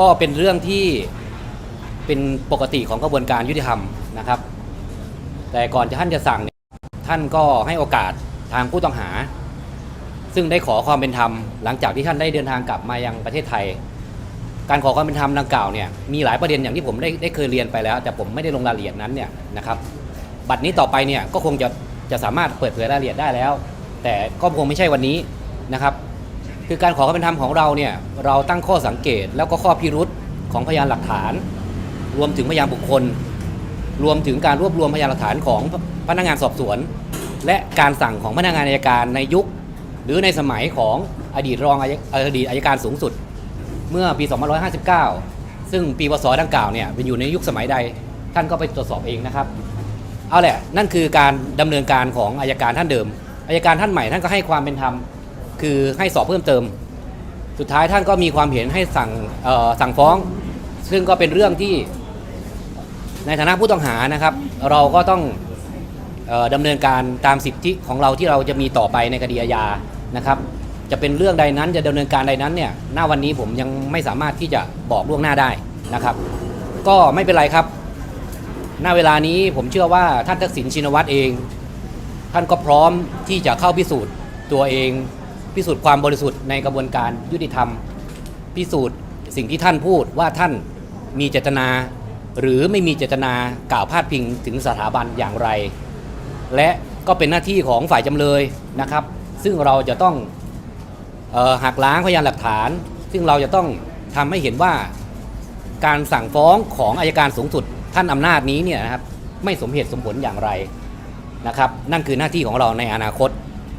ก็เป็นเรื่องที่เป็นปกติของกระบวนการยุติธรรมนะครับ แต่ก่อนจะท่านจะสั่งเนี่ยท่านก็ให้โอกาสทางผู้ต้องหา ซึ่งได้ขอความเป็นธรรมหลังจากที่ท่านได้เดินทางกลับมายังประเทศไทย การขอความเป็นธรรมดังกล่าวเนี่ยมีหลายประเด็นอย่างที่ผมได้ได้เคยเรียนไปแล้ว แต่ผมไม่ได้ลงรายละเอียดนั้นเนี่ยนะครับบัตรนี้ต่อไปเนี่ยก็คงจะจะสามารถเปิดเผยรายละเอียดได้แล้ว แต่ก็คงไม่ใช่วันนี้นะครับ คือการขอความเป็นธรรมของเราเนี่ยเราตั้งข้อสังเกตแล้วก็ข้อพิรุษของพยานหลักฐาน รวมถึงพยานบุคคล รวมถึงการรวบรวมพยานหลักฐานของพนักงานสอบสวน และการสั่งของพนักงานอัยการในยุค หรือในสมัยของอดีตรองอัยอดีตอัยการสูงสุด เมื่อปี 2559 ซึ่งปีพศดังกล่าวเนี่ยเป็นอยู่ในยุคสมัยใดท่านก็ไปตรวจสอบเองนะครับเอาแหละนั่นคือการดำเนินการของอายการท่านเดิมอายการท่านใหม่ท่านก็ให้ความเป็นธรรม คือให้สอบเพิ่มเติม สุดท้ายท่านก็มีความเห็นให้สั่งสั่งฟ้อง ซึ่งก็เป็นเรื่องที่ในฐานะผู้ต้องหานะครับ เราก็ต้องออดำเนินการตามสิทธิของเราที่เราจะมีต่อไปในคดีอาญานะครับ จะเป็นเรื่องใดนั้นจะดำเนินการใดนั้นเนี่ยหน้าวันนี้ผมยังไม่สามารถที่จะบอกล่วงหน้าได้นะครับ ก็ไม่เป็นไรครับ หน้าเวลานี้ผมเชื่อว่าท่านทักษิณชินวัตรเอง ท่านก็พร้อมที่จะเข้าพิสูจน์ตัวเอง พิสูจน์ความบริสุทธิ์ในกระบวนการยุติธรรม พิสูจน์สิ่งที่ท่านพูดว่าท่านมีเจตนา หรือไม่มีเจตนากล่าวพาดพิงถึงสถาบันอย่างไร และก็เป็นหน้าที่ของฝ่ายจำเลยนะครับ ซึ่งเราจะต้องออหักล้างพยานหลักฐาน ซึ่งเราจะต้องทำให้เห็นว่าการสั่งฟ้องของอายการสูงสุดท่านอำนาจนี้เนี่ยนะครับไม่สมเหตุสมผลอย่างไรนะครับ นั่นคือหน้าที่ของเราในอนาคต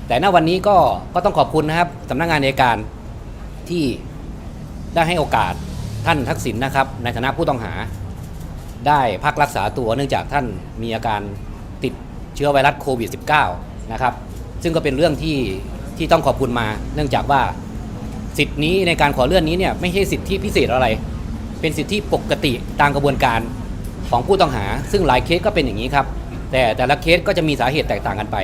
แต่ณวันนี้ก็ก็ต้องขอบคุณนะครับสำนักงานอัยการที่ได้ให้โอกาสท่านทักษิณนะครับ ในฐานะผู้ต้องหา ได้พักรักษาตัวเนื่องจากท่านมีอาการติดเชื้อไวรัสโควิด -19 นะครับ ซึ่งก็เป็นเรื่องที่ที่ต้องขอบคุณมา เนื่องจากว่าสิทธินี้ในการขอเลื่อนนี้เนี่ยไม่ใช่สิทธิพิเศษอะไร เป็นสิทธิปกติตามกระบวนการของผู้ต้องหา ซึ่งหลายเคสก็เป็นอย่างนี้ครับ แต่แต่ละเคสก็จะมีสาเหตุแตกต่างกันไป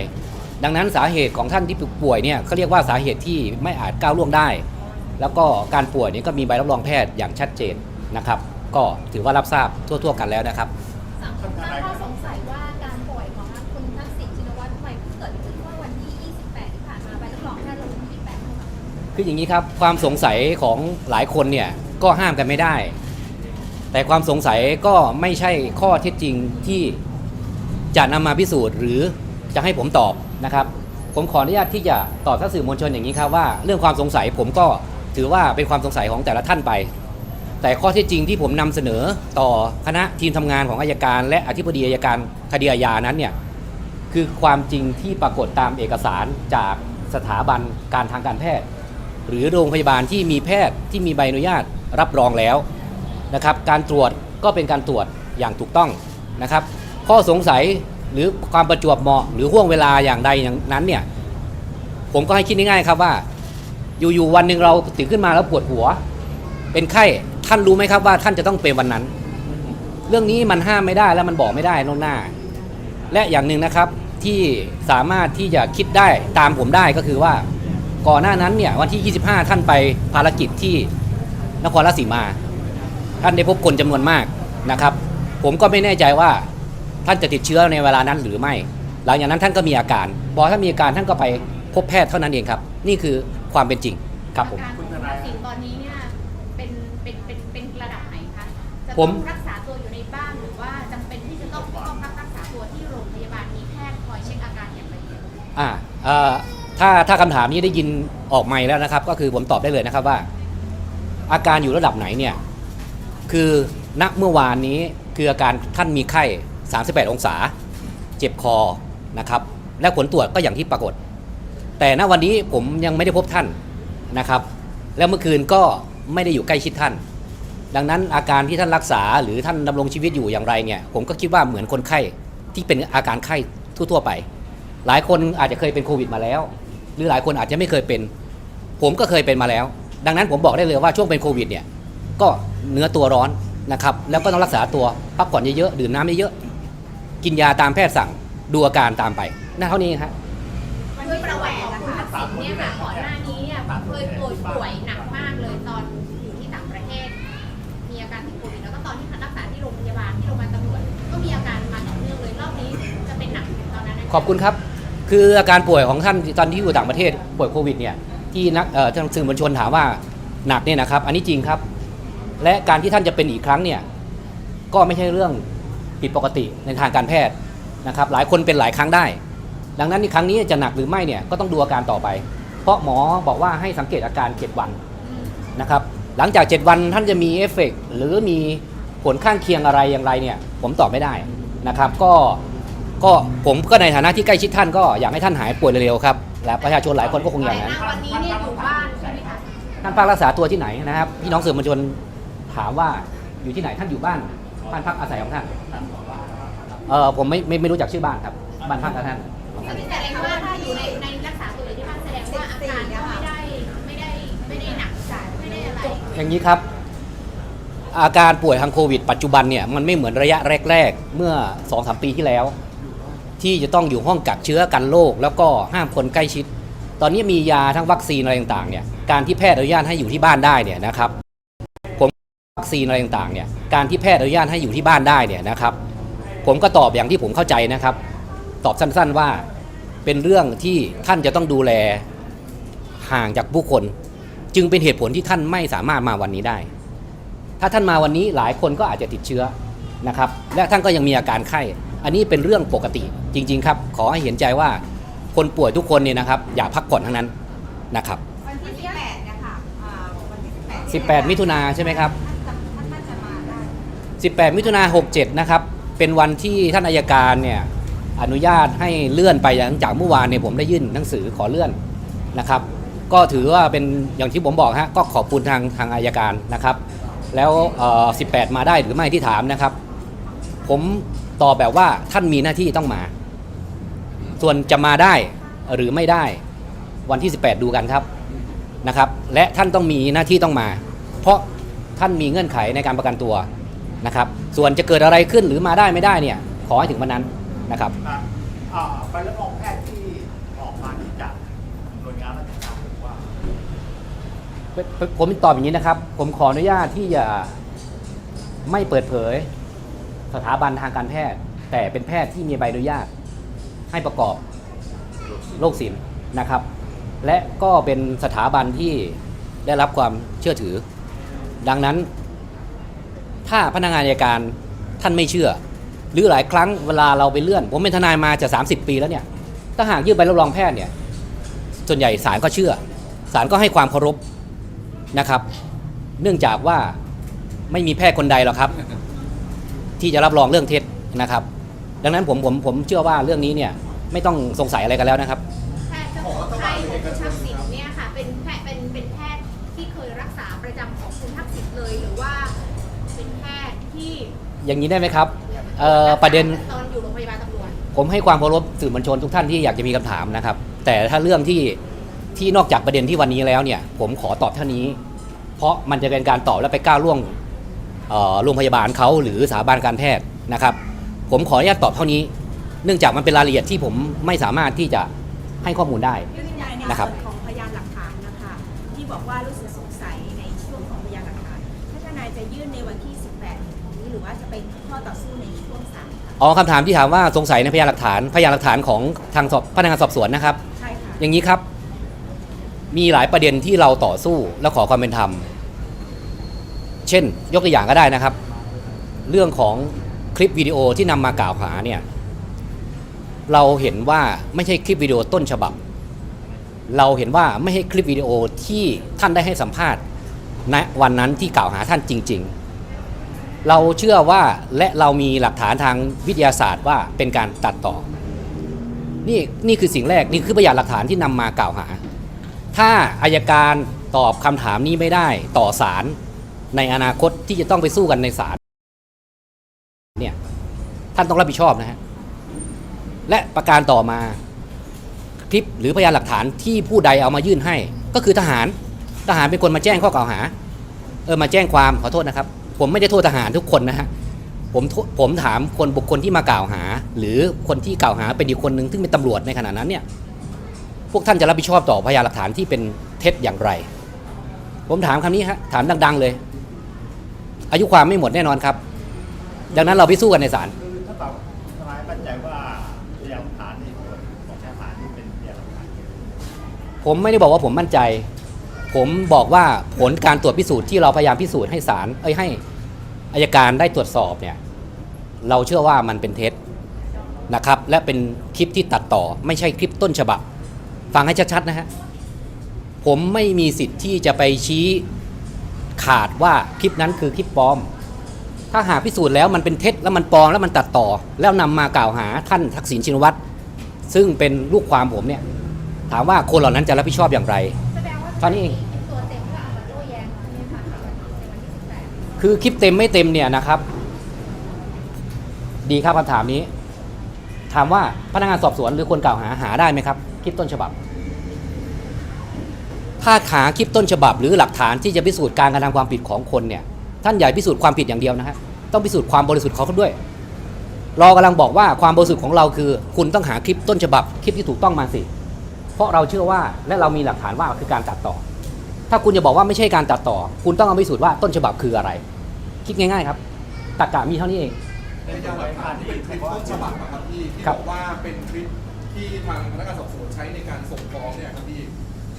ดังนั้นสาเหตุของท่านที่ป่วยเนี่ยเขาเรียกว่าสาเหตุที่ไม่อาจก้าวล่วงได้ แล้วก็การป่วยนี้ก็มีใบรับรองแพทย์อย่างชัดเจนนะครับ ก็ถือว่ารับทราบทั่ว ๆ กันแล้วนะครับสังคมตั้งข้อสงสัยว่าการป่วยของคุณทักษิณชินวัตรใหม่เพิ่งเกิดขึ้นเมื่อวันที่ 28 ที่ผ่านมาใบรับรองแพทย์ลงวันที่8คืออย่างนี้ครับความสงสัยของหลายคนเนี่ยก็ห้ามกันไม่ได้ แต่ความสงสัยก็ไม่ใช่ข้อเท็จจริงที่จะนำมาพิสูจน์หรือจะให้ผมตอบ นะครับผมขออนุญาตที่จะตอบท่านสื่อมวลชนอย่างนี้ครับว่าเรื่องความสงสัยผมก็ถือว่าเป็นความสงสัยของแต่ละท่านไป แต่ข้อเท็จจริงที่ผมนำเสนอต่อคณะทีมทำงานของอายการ และอธิบดีอายการคดีอาญานั้นเนี่ยคือความจริงที่ปรากฏตามเอกสารจากสถาบันการทางการแพทย์ หรือโรงพยาบาลที่มีแพทย์ที่มีใบอนุญาตรับรองแล้วนะครับ การตรวจก็เป็นการตรวจอย่างถูกต้องนะครับ ข้อสงสัย หรือความประจวบเหมาะหรือห่วงเวลาอย่างใดอย่างนั้นเนี่ย ผมก็ให้คิดง่ายๆครับว่า อยู่ๆวันหนึ่งเราตื่นขึ้นมาแล้วปวดหัว เป็นไข้ท่านรู้ไหมครับว่าท่านจะต้องเป็นวันนั้น เรื่องนี้มันห้ามไม่ได้และมันบอกไม่ได้ล่วงหน้า และอย่างหนึ่งนะครับที่สามารถที่จะคิดได้ตามผมได้ก็คือว่า ก่อนหน้านั้นเนี่ยวันที่ 25 ท่านไปภารกิจที่นครราชสีมา ท่านได้พบคนจำนวนมากนะครับ ผมก็ไม่แน่ใจว่า ท่านจะติดเชื้อในเวลานั้นหรือไม่ หลังจากนั้นท่านก็มีอาการพอท่านมีอาการท่านก็ไปพบแพทย์เท่านั้นเองครับ นี่คือความเป็นจริงครับผมการของคุณทักษิณตอนนี้เนี่ยเป็นเป็นเป็นเป็นระดับไหนคะจะผม ต้องรักษาตัวอยู่ในบ้านหรือว่าจำเป็นที่จะต้องต้องพักรักษาตัวที่โรงพยาบาลมีแพทย์คอยเช็คอาการอย่างละเอียดอ่าเอ่อถ้าถ้าคำถามนี้ได้ยินออกใหม่แล้วนะครับ ก็คือผมตอบได้เลยนะครับว่า อาการอยู่ระดับไหนเนี่ย คือณเมื่อวานนี้คืออาการท่านมีไข้ 38 องศา เจ็บคอนะครับ และผลตรวจก็อย่างที่ปรากฏ แต่ณวันนี้ผมยังไม่ได้พบท่านนะครับ แล้วเมื่อคืนก็ไม่ได้อยู่ใกล้ชิดท่าน ดังนั้นอาการที่ท่านรักษาหรือท่านดำรงชีวิตอยู่อย่างไรเนี่ย ผมก็คิดว่าเหมือนคนไข้ที่เป็นอาการไข้ทั่วๆไป หลายคนอาจจะเคยเป็นโควิดมาแล้ว หรือหลายคนอาจจะไม่เคยเป็น ผมก็เคยเป็นมาแล้ว ดังนั้นผมบอกได้เลยว่าช่วงเป็นโควิดเนี่ยก็เนื้อตัวร้อนนะครับ แล้วก็ต้องรักษาตัวพักผ่อนเยอะๆ ดื่มน้ำเยอะๆ กินยาตามแพทย์สั่งดูอาการตามไปน่าเท่านี้ครับมันมีประวัติของคุณทักษิณเนี่ยค่ะก่อนหน้านี้เนี่ยเคยป่วยป่วยหนักมากเลยตอนอยู่ที่ต่างประเทศ มีอาการติดโควิดแล้วก็ตอนที่พักรักษาที่โรงพยาบาลที่โรงพยาบาลตำรวจก็มีอาการมาต่อเนื่องเลยรอบนี้จะเป็นหนักตอนนั้นขอบคุณครับ คืออาการป่วยของท่านตอนที่อยู่ต่างประเทศป่วยโควิดเนี่ยที่นักเอ่อทานสื่อมวลชนถามว่าหนักเนี่ยนะครับ อันนี้จริงครับ และการที่ท่านจะเป็นอีกครั้งเนี่ยก็ไม่ใช่เรื่อง ผิดปกติในทางการแพทย์นะครับหลายคนเป็นหลายครั้งได้ ดังนั้นในครั้งนี้จะหนักหรือไม่เนี่ยก็ต้องดูอาการต่อไป เพราะหมอบอกว่าให้สังเกตอาการ 7 วันนะครับหลังจาก 7 วันท่านจะมีเอฟเฟกต์หรือมีผลข้างเคียงอะไรอย่างไรเนี่ยผมตอบไม่ได้นะครับก็ก็ผมก็ในฐานะที่ใกล้ชิดท่านก็อยากให้ท่านหายป่วยเร็วๆครับและประชาชนหลายคนก็คงอย่างนั้นวันนี้เนี่ยอยู่บ้านใช่ไหมคะท่านพักรักษาตัวที่ไหนนะครับพี่น้องสื่อมวลชนถามว่าอยู่ที่ไหนท่านอยู่บ้าน บ้านพักอาศัยของท่านเออผมไม่ไม่ไม่รู้จักชื่อบ้านครับบ้านพักของท่านของท่านแสดงว่าถ้าอยู่ในในรักษาตัวอยู่ที่บ้านแสดงว่าอาการก็ไม่ได้ไม่ได้ไม่ได้หนักจัดไม่ได้อะไรอย่างนี้ครับ อาการป่วยทางโควิด ปัจจุบันเนี่ยมันไม่เหมือนระยะแรก ๆ เมื่อ2อสปีที่แล้ว ที่จะต้องอยู่ห้องกักเชื้อกันโรคแล้วก็ห้ามคนใกล้ชิด ตอนนี้มียาทั้งวัคซีนอะไรต่างๆเนี่ยการที่แพทย์อนุญาตให้อยู่ที่บ้านได้เนี่ยนะครับผมวัค ซีนอะไรต่างๆเนี่ยการที่แพทย์อนุญาตให้อยู่ที่บ้านได้เนี่ยนะครับผมก็ตอบอย่างที่ผมเข้าใจนะครับ ตอบสั้นๆว่าเป็นเรื่องที่ท่านจะต้องดูแลห่างจากผู้คน จึงเป็นเหตุผลที่ท่านไม่สามารถมาวันนี้ได้ ถ้าท่านมาวันนี้หลายคนก็อาจจะติดเชื้อนะครับ และท่านก็ยังมีอาการไข้ อันนี้เป็นเรื่องปกติจริง ๆ ครับ ขอให้เห็นใจว่าคนป่วยทุกคนเนี่ยนะครับ อย่าพักผ่อนทั้งนั้นนะครับวันที่18นะคะอ่าวันที่18 18 มิถุนาใช่ไหมครับ ท่านท่านน่าจะมาได้ 18 มิถุนา67 นะครับ เป็นวันที่ท่านอายการเนี่ยอนุญาตให้เลื่อนไปหลังจากเมื่อวานเนี่ยผมได้ยื่นหนังสือขอเลื่อนนะครับ ก็ถือว่าเป็นอย่างที่ผมบอกฮะก็ขอบคุณทางทางอายการนะครับ แล้ว 18 มาได้หรือไม่ที่ถามนะครับ ผมตอบแบบว่าท่านมีหน้าที่ต้องมา ส่วนจะมาได้หรือไม่ได้วันที่ 18 ดูกันครับนะครับ และท่านต้องมีหน้าที่ต้องมา เพราะท่านมีเงื่อนไขในการประกันตัว นะครับ ส่วนจะเกิดอะไรขึ้นหรือมาได้ไม่ได้เนี่ย ขอให้ถึงวันนั้นนะครับอะอ่าใบรับรองแพทย์ที่ออกมาที่จากหน่วยงานราชการหรือว่าผมตอบอย่างนี้นะครับ ผมขออนุญาตที่จะไม่เปิดเผยสถาบันทางการแพทย์ แต่เป็นแพทย์ที่มีใบอนุญาตให้ประกอบโรคศิลป์นะครับ และก็เป็นสถาบันที่ได้รับความเชื่อถือ ดังนั้น ถ้าพนักงานอัยการท่านไม่เชื่อ หรือหลายครั้งเวลาเราไปเลื่อน ผมเป็นทนายมาจะ 30 ปีแล้วเนี่ยถ้าหากยื่นใบรับรองแพทย์เนี่ยส่วนใหญ่ศาลก็เชื่อศาลก็ให้ความเคารพนะครับ เนื่องจากว่าไม่มีแพทย์คนใดหรอกครับ ที่จะรับรองเรื่องเท็จนะครับ ดังนั้นผมผมผมเชื่อว่าเรื่องนี้เนี่ยไม่ต้องสงสัยอะไรกันแล้วนะครับ อย่างนี้ได้ไหมครับเอ่อประเด็น ตอนอยู่โรงพยาบาลตำรวจผมให้ความเคารพสื่อมวลชนทุกท่านที่อยากจะมีคำถามนะครับ แต่ถ้าเรื่องที่ที่นอกจากประเด็นที่วันนี้แล้วเนี่ย ผมขอตอบเท่านี้ เพราะมันจะเป็นการตอบและไปก้าวล่วงเอ่อโรงพยาบาลเขาหรือสถาบันการแพทย์นะครับ ผมขออนุญาตตอบเท่านี้ เนื่องจากมันเป็นรายละเอียดที่ผมไม่สามารถที่จะให้ข้อมูลได้ยืนยันในนะครับ ส่วนของพยานหลักฐานนะคะ ที่บอกว่ารู้สึก รือว่าจะไปข้อต่อสู้ในช่วงศาลคะอ๋อคำถามที่ถามว่าสงสัยในพยานหลักฐานพยานหลักฐานของทางสอบพนักงานสอบสวนนะครับ ใช่ค่ะ อย่างนี้ครับ มีหลายประเด็นที่เราต่อสู้และขอความเป็นธรรม เช่น ยกตัวอย่างก็ได้นะครับ เรื่องของคลิปวิดีโอที่นำมากล่าวหาเนี่ย เราเห็นว่าไม่ใช่คลิปวิดีโอต้นฉบับ เราเห็นว่าไม่ใช่คลิปวิดีโอที่ท่านได้ให้สัมภาษณ์ณวันนั้นที่กล่าวหาท่านจริง ๆ เราเชื่อว่าและเรามีหลักฐานทางวิทยาศาสตร์ว่าเป็นการตัดต่อ นี่นี่คือสิ่งแรกนี่คือพยานหลักฐานที่นำมากล่าวหา ถ้าอายการตอบคำถามนี้ไม่ได้ต่อศาลในอนาคตที่จะต้องไปสู้กันในศาลเนี่ยท่านต้องรับผิดชอบนะฮะและประการต่อมาคลิปหรือพยานหลักฐานที่ผู้ใดเอามายื่นให้ ก็คือทหารทหารเป็นคนมาแจ้งข้อกล่าวหาเออมาแจ้งความขอโทษนะครับ ผมไม่ได้โทษทหารทุกคนนะฮะผมผมถามคนบุคคลที่มากล่าวหา หรือคนที่กล่าวหาเป็นอีกคนหนึ่งซึ่งเป็นตำรวจในขณะนั้นเนี่ยพวกท่านจะรับผิดชอบต่อพยานหลักฐานที่เป็นเท็จอย่างไร ผมถามคำนี้ฮะถามดัง ๆ เลย อายุความไม่หมดแน่นอนครับ ดังนั้นเราไปสู้กันในศาลนในหาลผมไม่ได้บอกว่าผมมั่นใจ ผมบอกว่าผลการตรวจพิสูจน์ที่เราพยายามพิสูจน์ให้ศาลเอ้ยให้อายการได้ตรวจสอบเนี่ยเราเชื่อว่ามันเป็นเท็จนะครับ และเป็นคลิปที่ตัดต่อ ไม่ใช่คลิปต้นฉบับ ฟังให้ชัดๆนะฮะผมไม่มีสิทธิ์ที่จะไปชี้ขาดว่าคลิปนั้นคือคลิปปลอม ถ้าหากพิสูจน์แล้วมันเป็นเท็จแล้วมันปลอมแล้วมันตัดต่อ แล้วนำมากล่าวหาท่านทักษิณชินวัตรซึ่งเป็นลูกความผมเนี่ยถามว่าคนเหล่านั้นจะรับผิดชอบอย่างไร ท่านี้เองเป็นตัวเต็มเพื่อเอามาโต้แย้งใช่ไหมคะในวันที่สิบแปดคือคลิปเต็มไม่เต็มเนี่ยนะครับ ดีครับคำถามนี้ ถามว่าพนักงานสอบสวนหรือคนกล่าวหาหาได้ไหมครับ คลิปต้นฉบับ ถ้าหาคลิปต้นฉบับ หรือหลักฐานที่จะพิสูจน์การกระทำความผิดของคนเนี่ยท่านอย่าพิสูจน์ความผิดอย่างเดียวนะฮะต้องพิสูจน์ความบริสุทธิ์ของเขาด้วยรอกำลังบอกว่าความบริสุทธิ์ของเราคือ คุณต้องหาคลิปต้นฉบับ คลิปที่ถูกต้องมาสิ เพราะเราเชื่อว่าและเรามีหลักฐานว่าคือการตัดต่อ ถ้าคุณจะบอกว่าไม่ใช่การตัดต่อ คุณต้องเอาไปพิสูจน์ว่าต้นฉบับคืออะไร คิดง่ายๆครับตรรกะมีเท่านี้เองในพยานหลักฐานที่เป็นคลิปต้นฉบับอะครับพี่ที่ครับบอกว่าเป็นคลิปที่ทางพนักงานสอบสวนใช้ในการส่งฟ้องเนี่ยครับพี่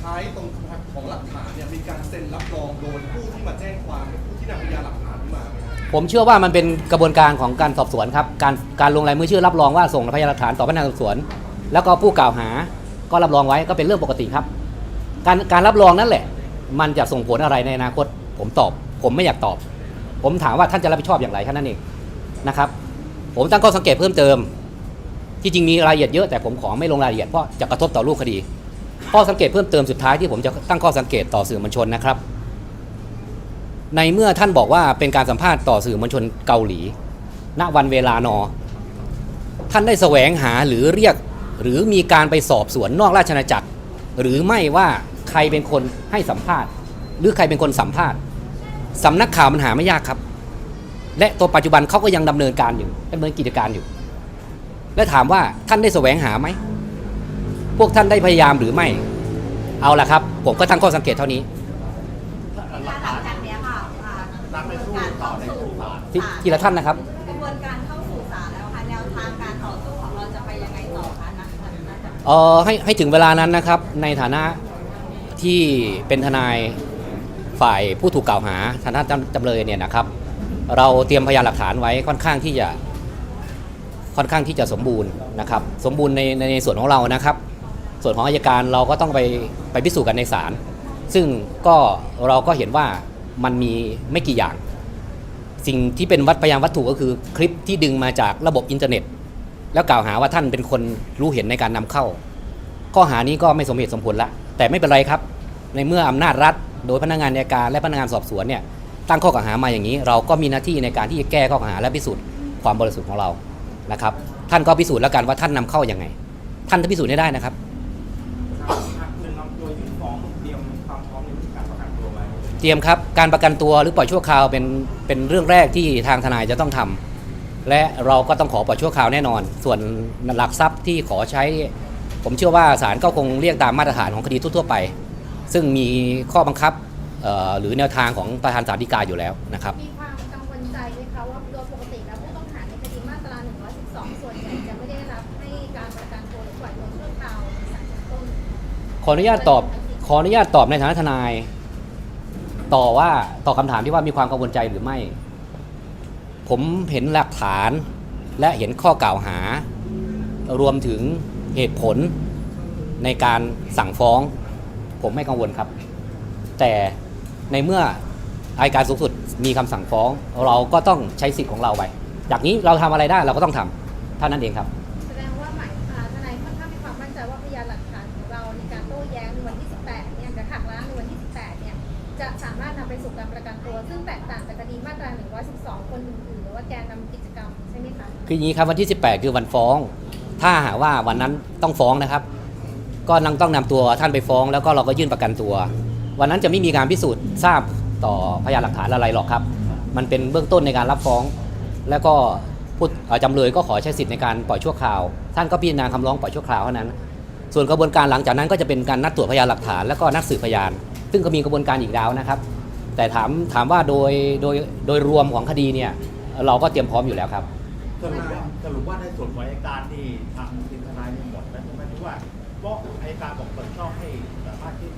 ท้ายตรงของหลักฐานเนี่ยมีการเซ็นรับรองโดยผู้ที่มาแจ้งความหรือผู้ที่นำพยานหลักฐานมาไหมครับผมเชื่อว่ามันเป็นกระบวนการของการสอบสวนครับ การการลงลายมือชื่อรับรองว่าส่งพยานหลักฐานต่อพนักงานสอบสวน แล้วก็ผู้กล่าวหา ก็รับรองไว้ก็เป็นเรื่องปกติครับ การการรับรองนั่นแหละ มันจะส่งผลอะไรในอนาคต ผมตอบ ผมไม่อยากตอบ ผมถามว่าท่านจะรับผิดชอบอย่างไรแค่นั้นเองนะครับ ผมตั้งข้อสังเกตเพิ่มเติม ที่จริงมีรายละเอียดเยอะแต่ผมขอไม่ลงรายละเอียดเพราะจะกระทบต่อรูปคดีข้อสังเกตเพิ่มเติมสุดท้ายที่ผมจะตั้งข้อสังเกตต่อสื่อมวลชนนะครับ ในเมื่อท่านบอกว่าเป็นการสัมภาษณ์ต่อสื่อมวลชนเกาหลี ณวันเวลานอ ท่านได้แสวงหาหรือเรียก หรือมีการไปสอบสวนนอกราชอาณาจักร หรือไม่ว่าใครเป็นคนให้สัมภาษณ์ หรือใครเป็นคนสัมภาษณ์สำนักข่าวมันหาไม่ยากครับ และตัวปัจจุบันเขาก็ยังดำเนินการอยู่ดำเนินกิจการอยู่ และถามว่าท่านได้แสวงหาไหมพวกท่านได้พยายามหรือไม่ เอาละครับ ผมก็ตั้งข้อสังเกตเท่านี้หลักหลังฐานจากเนี้ยค่ะอ่านัดไปสู้ต่อในชั้นศาลที่ทีละท่านนะครับ เออให้ให้ถึงเวลานั้นนะครับ ในฐานะที่เป็นทนายฝ่ายผู้ถูกกล่าวหาฐานะจำจำเลยเนี่ยนะครับ เราเตรียมพยานหลักฐานไว้ค่อนข้างที่จะค่อนข้างที่จะสมบูรณ์นะครับ สมบูรณ์ในในในส่วนของเรานะครับ ส่วนของอายการเราก็ต้องไปไปพิสูจน์กันในศาลซึ่งก็เราก็เห็นว่ามันมีไม่กี่อย่าง สิ่งที่เป็นวัดพยานวัตถุก็คือคลิปที่ดึงมาจากระบบอินเทอร์เน็ต แล้วกล่าวหาว่าท่านเป็นคนรู้เห็นในการนำเข้า ข้อหานี้ก็ไม่สมเหตุสมผลละ แต่ไม่เป็นไรครับ ในเมื่ออำนาจรัฐ โดยพนักงานอัยการและพนักงานสอบสวนเนี่ยตั้งข้อกล่าวหามาอย่างนี้ เราก็มีหน้าที่ในการที่จะแก้ข้อกล่าวหาและพิสูจน์ความบริสุทธิ์ของเรานะครับ ท่านก็พิสูจน์แล้วกันว่าท่านนำเข้าอยังไง ท่านต้องพิสูจน์ให้ได้นะครับเตรียมความพร้อมในการประกันตัวไว้เตรียมครับการประกันตัวหรือปล่อยชั่วคราวเป็นเป็นเรื่องแรกที่ทางทนายจะต้องทำ และเราก็ต้องขอปล่อยชั่วคราวแน่นอน ส่วนหลักทรัพย์ที่ขอใช้ ผมเชื่อว่าศาลก็คงเรียกตามมาตรฐานของคดีทั่วๆไป ซึ่งมีข้อบังคับหรือแนวทางของประธานศาลฎีกาอยู่แล้วนะครับมีความกังวลใจไหมคะว่าโดยปกติแล้วผู้ต้องหาในคดีมาตรา 112 ส่วนใหญ่จะไม่ได้รับให้การประกันตัวหรือปล่อยตัวชั่วคราวในศาลชั้นต้นขออนุญาตตอบขออนุญาตตอบในฐานะทนาย ต่อว่าต่อบคำถามที่ว่ามีความกังวลใจหรือไม่ ผมเห็นหลักฐานและเห็นข้อกล่าวหา รวมถึงเหตุผลในการสั่งฟ้อง ผมไม่กังวลครับ แต่ในเมื่ออายการสูงสุดมีคำสั่งฟ้อง เราก็ต้องใช้สิทธิ์ของเราไปจากนี้เราทำอะไรได้เราก็ต้องทำเท่านั้นเองครับ แกนนำกิจกรรมใช่ไหมคะคืออย่างนี้ครับวันที่ 18 คือวันฟ้อง ถ้าหากว่าวันนั้นต้องฟ้องนะครับ ก็นังต้องนำตัวท่านไปฟ้อง แล้วก็เราก็ยื่นประกันตัว วันนั้นจะไม่มีการพิสูจน์ทราบต่อพยานหลักฐานอะไรหรอกครับ มันเป็นเบื้องต้นในการรับฟ้อง แล้วก็ผู้เอ่อจำเลยก็ขอใช้สิทธิ์ในการปล่อยชั่วคราว ท่านก็พิจารณาคำร้องปล่อยชั่วคราวเท่านั้น ส่วนกระบวนการหลังจากนั้นก็จะเป็นการนัดตรวจพยานหลักฐานแล้วก็นัดสืบพยาน ซึ่งก็มีกระบวนการอีกแล้วนะครับ แต่ถามถามว่าโดยโดยโดยรวมของคดีเนี่ย เราก็เตรียมพร้อมอยู่แล้วครับ สรุปว่าสรุปว่าในส่วนของอัยการที่ทางทีมทนายเนี่ยหมดนะใช่ไหมที่ว่าเพราะอัยการบอกเปิดช่องให้พาษณ์ที่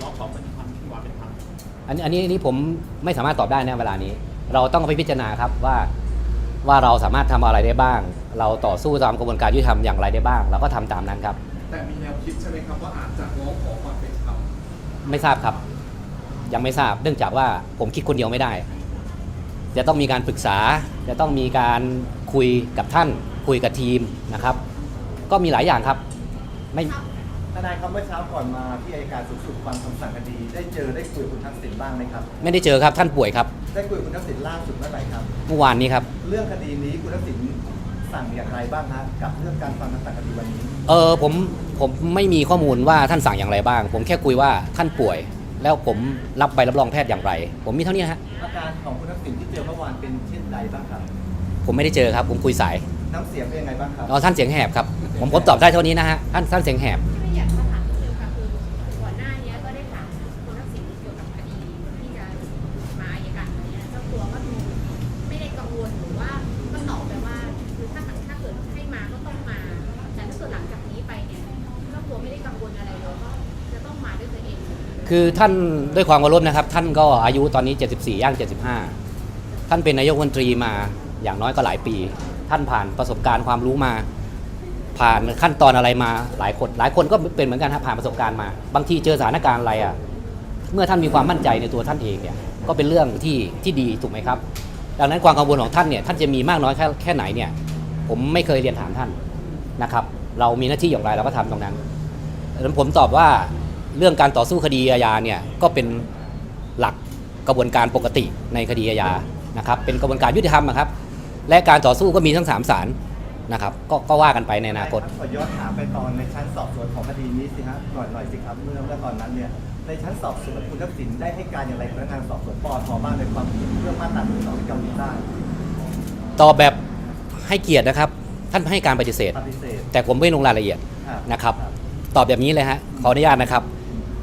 ร้องขอเป็นธรรมที่ว่าเป็นธรรมอันนี้อันนี้อันนี้ผมไม่สามารถตอบได้นะเวลานี้ เราต้องไปพิจารณาครับว่าว่าเราสามารถทำอะไรได้บ้าง เราต่อสู้ตามกระบวนการยุติธรรมอย่างไรได้บ้าง เราก็ทำตามนั้นครับ แต่มีแนวคิดใช่ไหมครับว่าอาจจะร้องขอความเป็นธรรม ไม่ทราบครับ ยังไม่ทราบเนื่องจากว่าผมคิดคนเดียวไม่ได้ จะต้องมีการปรึกษา จะต้องมีการคุยกับท่าน คุยกับทีมนะครับ ก็มีหลายอย่างครับไม่ทนายครับเมื่อเช้าก่อนมาที่อัยการสูงสุดฟังคำสั่งคดี ได้เจอได้คุยกับคุณทักษิณบ้างไหมครับ ไม่ได้เจอครับท่านป่วยครับ ได้คุยกับคุณทักษิณล่าสุดเมื่อไหร่ครับ เมื่อวานนี้ครับ เรื่องคดีนี้คุณทักษิณสั่งอย่างไรบ้างฮะกับเรื่องการฟังคำสั่งคดีวันนี้ เออผมผมไม่มีข้อมูลว่าท่านสั่งอย่างไรบ้าง ผมแค่คุยว่าท่านป่วย แล้วผมรับใบรับรองแพทย์อย่างไร ผมมีเท่านี้นะฮะอาการของคุณทักษิณที่เจอเมื่อวานเป็นเช่นใดบ้างครับ ผมไม่ได้เจอครับ ผมคุยสายน้ำเสียงเป็นยังไงบ้างครับอ๋อท่านเสียงแหบครับ ผมผมตอบได้เท่านี้นะฮะท่านท่านเสียงแหบ คือท่านด้วยความเคารพนะครับ ท่านก็อายุตอนนี้ 74 ย่าง 75 ท่านเป็นนายกรัฐมนตรีมาอย่างน้อยก็หลายปี ท่านผ่านประสบการณ์ความรู้มา ผ่านขั้นตอนอะไรมาหลายคนหลายคนก็เป็นเหมือนกันครับผ่านประสบการณ์มา บางทีเจอสถานการณ์อะไรอะเมื่อท่านมีความมั่นใจในตัวท่านเองเนี่ยก็เป็นเรื่องที่ที่ดีถูกไหมครับ ดังนั้นความกังวลของท่านเนี่ยท่านจะมีมากน้อยแค่แค่ไหนเนี่ยผมไม่เคยเรียนถามท่านนะครับ เรามีหน้าที่อย่างไรเราก็ทำตรงนั้นดังนั้นผมตอบว่า เรื่องการต่อสู้คดีอาญาเนี่ยก็เป็นหลักกระบวนการปกติในคดีอาญานะครับเป็นกระบวนการยุติธรรมนะครับ และการต่อสู้ก็มีทั้งสามศาลนะครับก็ก็ว่ากันไปในอนาคต ขอย้อนถามไปตอนในชั้นสอบสวนของคดีนี้สิฮะหน่อยหน่อยสิครับเมื่อเมื่อตอนนั้นเนี่ยในชั้นสอบสวนคุณทักษิณได้ให้การอย่างไรกับพนักงานสอบสวนปอทบ้างในความผิดเรื่องมาตราหนึ่งสองที่เกาหลีใต้ตอบแบบให้เกียรตินะครับ ท่านให้การปฏิเสธ ปฏิเสธแต่ผมไม่ลงรายละเอียดครับนะครับ ตอบแบบนี้เลยฮะขออนุญาตนะครับ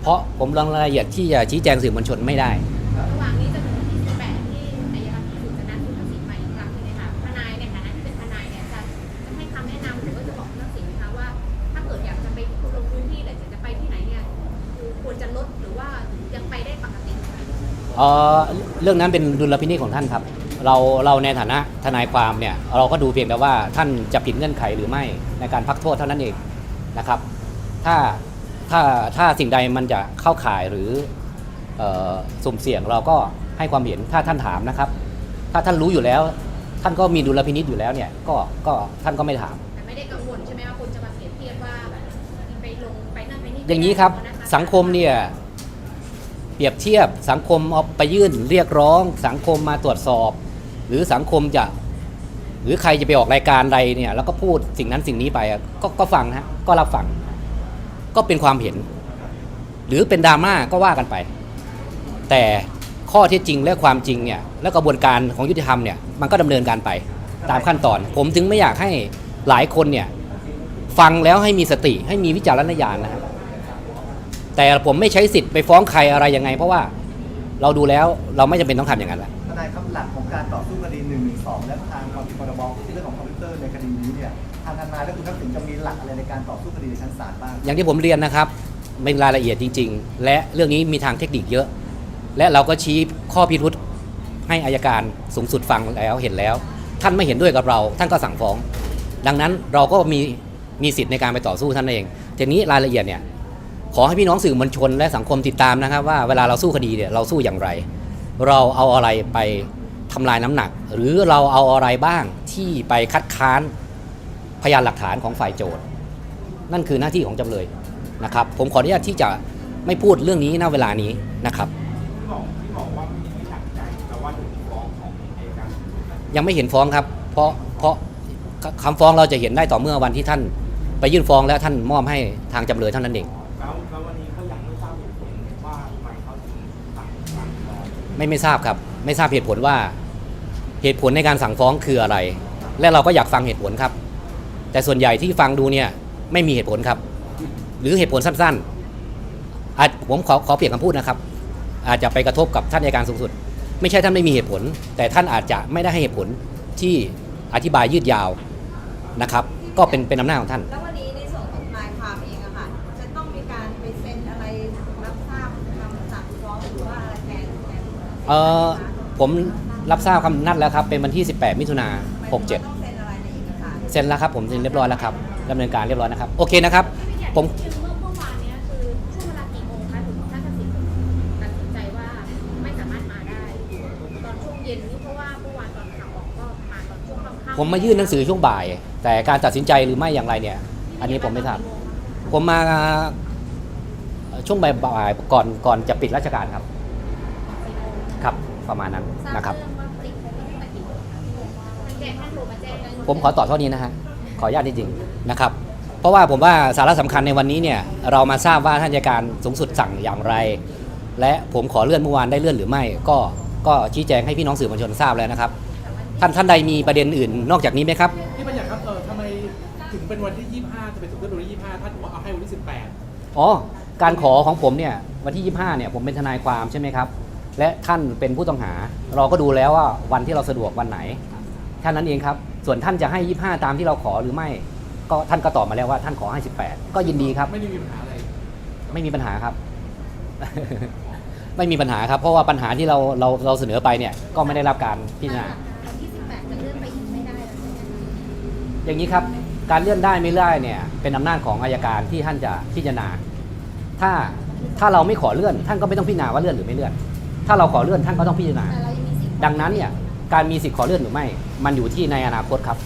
เพราะผมลงรายละเอียดที่จะชี้แจงสื่อมวลชนไม่ได้ ระหว่างนี้จะถึงวันที่18ที่อายการสูงสุดจะนัดคุณทักษิณมาอีกครั้งหนึงเนยคะทนายในฐานะที่เป็นทนายเนี่ยจะจะให้คำแนะนำหรือว่าจะบอกคุณทักษิณนะคะว่า ถ้าเกิดอยากจะไปลงพื้นที่หรือจะไปที่ไหนเนี่ยคือควรจะลดหรือว่ายังไปได้ปกติไหมเอ่อเรื่องนั้นเป็นดุลพินิจของท่านครับ เราเราในฐานะทนายความเนี่ยเราก็ดูเพียงแต่ว่าท่านจะผิดเงื่อนไขหรือไม่ในการพักโทษเท่านั้นเองนะครับ ถ้า ถ้าถ้าสิ่งใดมันจะเข้าข่ายหรือเอ่อสุ่มเสี่ยงเราก็ให้ความเห็นถ้าท่านถามนะครับ ถ้าท่านรู้อยู่แล้ว ท่านก็มีดุลพินิจอยู่แล้วเนี่ยก็ก็ท่านก็ไม่ถาม แต่ไม่ได้กังวลใช่ไหมว่าคนจะมาเปรียบเทียบว่าแบบไปลงไปนั่นไปนี่อย่างนี้ครับสังคมเนี่ยเปรียบเทียบสังคมเอาไปยื่นเรียกร้อง สังคมมาตรวจสอบ หรือสังคมจะ หรือใครจะไปออกรายการใดเนี่ยแล้วก็พูดสิ่งนั้นสิ่งนี้ไปอะก็ก็ฟังนะฮะก็รับฟัง ก็เป็นความเห็น หรือเป็นดราม่าก็ว่ากันไป แต่ข้อเท็จจริงและความจริงเนี่ยและกระบวนการของยุติธรรมเนี่ยมันก็ดำเนินการไปตามขั้นตอน ผมถึงไม่อยากให้หลายคนเนี่ยฟังแล้วให้มีสติให้มีวิจารณญาณนะครับแต่ผมไม่ใช้สิทธิ์ไปฟ้องใครอะไรยังไง เพราะว่าเราดูแล้วเราไม่จำเป็นต้องทำอย่างนั้นแหละทนายครับหลักของการต่อสู้คดี1นึและทางความผิดางทนายและคุณทักษิณจะมีหลักอะไรในการต่อสู้คดีในชั้นศาลบ้าง อย่างที่ผมเรียนนะครับเป็นรายละเอียดจริง ๆ และเรื่องนี้มีทางเทคนิคเยอะ และเราก็ชี้ข้อพิรุษให้อายการสูงสุดฟังแล้วเห็นแล้ว ท่านไม่เห็นด้วยกับเรา ท่านก็สั่งฟ้อง ดังนั้นเราก็มีมีสิทธิ์ในการไปต่อสู้ท่านเองทีนี้รายละเอียดเนี่ยขอให้พี่น้องสื่อมวลชนและสังคมติดตามนะครับ ว่าเวลาเราสู้คดีเนี่ยเราสู้อย่างไร เราเอาอะไรไปทำลายน้ำหนัก หรือเราเอาอะไรบ้างที่ไปคัดค้าน พยานหลักฐานของฝ่ายโจทย์ นั่นคือหน้าที่ของจำเลยนะครับ ผมขออนุญาตที่จะไม่พูดเรื่องนี้ณเวลานี้นะครับ ยังไม่เห็นฟ้องครับ เพราะเพราะคำฟ้องเราจะเห็นได้ต่อเมื่อวันที่ท่าน ไปยื่นฟ้องแล้วท่านมอบให้ทางจำเลยเท่านั้นเองไม่ไม่ทราบครับ ไม่ทราบเหตุผลว่าเหตุผลในการสั่งฟ้องคืออะไร และเราก็อยากฟังเหตุผลครับ แต่ส่วนใหญ่ที่ฟังดูเนี่ยไม่มีเหตุผลครับ หรือเหตุผลสั้นๆอผมขอขอเปลี่ยนคำพูดนะครับ อาจจะไปกระทบกับท่านในการสูงสุด ไม่ใช่ท่านไม่มีเหตุผล แต่ท่านอาจจะไม่ได้ให้เหตุผลที่อธิบายยืดยาวนะครับ ก็เป็นเป็นอำนาจของท่าน แล้ววันนี้ในส่วนของทนายความเองอะค่ะจะต้องมีการไปเซ็นอะไรรับทราบคำสั่งฟ้องหรือว่าอะไรแทนเอ่อผมรับทราบคำนัดแล้วครับ เป็นวันที่ 18 มิถุนาหมายถึ เซ็นแล้วครับผมเซ็นเรียบร้อยแล้วครับดำเนินการเรียบร้อยนะครับโอเคนะครับผมคือเมื่อเมื่อวานเนี้ยคือช่วงเวลากี่โมงคะถึงท่านทักษิณตัดสินใจว่าไม่สามารถมาได้ ตอนช่วงเย็นนี่เพราะว่าเมื่อวานตอนข่าวออกก็มาตอนช่วงค่ำๆผมมายื่นหนังสือช่วงบ่าย แต่การตัดสินใจหรือไม่อย่างไรเนี่ย อันนี้ผมไม่ทราบผมมาเอ่อช่วงบ่ายๆก่อนก่อนจะปิดราชการครับ ครับประมาณนั้นทราบนะครับเรื่องว่าติดโควิดตั้งแต่กี่โมงคะท่านแจ้งท่านโทรมาแจ้งแล้ว ผมขอตอบเท่านี้นะฮะขออนุญาตจริงๆนะครับ เพราะว่าผมว่าสาระสำคัญในวันนี้เนี่ยเรามาทราบว่าท่านอัยการสูงสุดสั่งอย่างไร และผมขอเลื่อนเมื่อวานได้เลื่อนหรือไม่ ก็ก็ชี้แจงให้พี่น้องสื่อมวลชนทราบแล้วนะครับ ท่านท่านใดมีประเด็นอื่นนอกจากนี้ไหมครับพี่บัญญัติครับเออทำไมถึงเป็นวันที่ 25จะเป็นสุดท้ายวันที่25ท่านบอกว่าเอาให้วันที่ 18 อ๋อการขอของผมเนี่ยวันที่ 25เนี่ยผมเป็นทนายความใช่ไหมครับและท่านเป็นผู้ต้องหา เราก็ดูแล้วว่าวันที่เราสะดวกวันไหน แค่นั้นเองครับ ส่วนท่านจะให้ 25 ตามที่เราขอหรือไม่ ก็ท่านก็ตอบมาแล้วว่าท่านขอให้18ก็ยินดีครับ ไม่ได้มีปัญหาอะไร ไม่มีปัญหาครับ ไม่มีปัญหาครับ เพราะว่าปัญหาที่เราเราเราเสนอไปเนี่ยก็ไม่ได้รับการพิจารณา วันที่ 18 จะเลื่อนไปอีกไม่ได้แล้วใช่ไหมคะอย่างนี้ครับ การเลื่อนได้ไม่เลื่อนเนี่ยเป็นอำนาจของอายการที่ท่านจะพิจารณา ถ้าถ้าเราไม่ขอเลื่อน ท่านก็ไม่ต้องพิจารณาว่าเลื่อนหรือไม่เลื่อน ถ้าเราขอเลื่อนท่านก็ต้องพิจารณา แต่เรายังมีสิทธิ์ดังนั้นเนี่ย การมีสิทธิ์ขอเลื่อนหรือไม่ มันอยู่ที่ในอนาคตครับ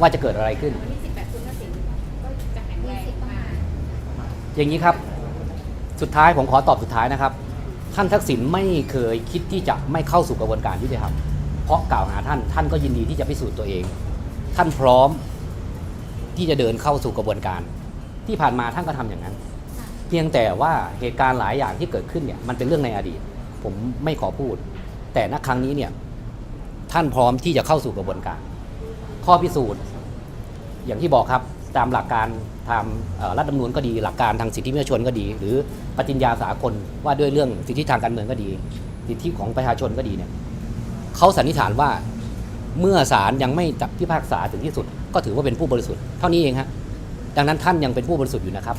ว่าจะเกิดอะไรขึ้น วันที่18คุณทักษิณก็จะแข็งแรงมากอย่างนี้ครับ สุดท้ายผมขอตอบสุดท้ายนะครับ ท่านทักษิณไม่เคยคิดที่จะไม่เข้าสู่กระบวนการยุติธรรมเพราะกล่าวหาท่านท่านก็ยินดีที่จะพิสูจน์ตัวเอง ท่านพร้อมที่จะเดินเข้าสู่กระบวนการ ที่ผ่านมาท่านก็ทำอย่างนั้น เพียงแต่ว่าเหตุการณ์หลายอย่างที่เกิดขึ้นเนี่ยมันเป็นเรื่องในอดีต ผมไม่ขอพูด แต่ณครั้งนี้เนี่ย ท่านพร้อมที่จะเข้าสู่กระบวนการ ข้อพิสูจน์ อย่างที่บอกครับตามหลักการทางเอ่อรัฐธรรมนูญก็ดี หลักการทางสิทธิมนุษยชนก็ดี หรือปฏิญญาสากลว่าด้วยเรื่องสิทธิทางการเมืองก็ดี สิทธิของประชาชนก็ดีเนี่ยเขาสันนิษฐานว่าเมื่อศาลยังไม่ตัดพิพากษาถึงที่สุด ก็ถือว่าเป็นผู้บริสุทธิ์เท่านี้เองฮะดังนั้นท่านยังเป็นผู้บริสุทธิ์อยู่นะครับ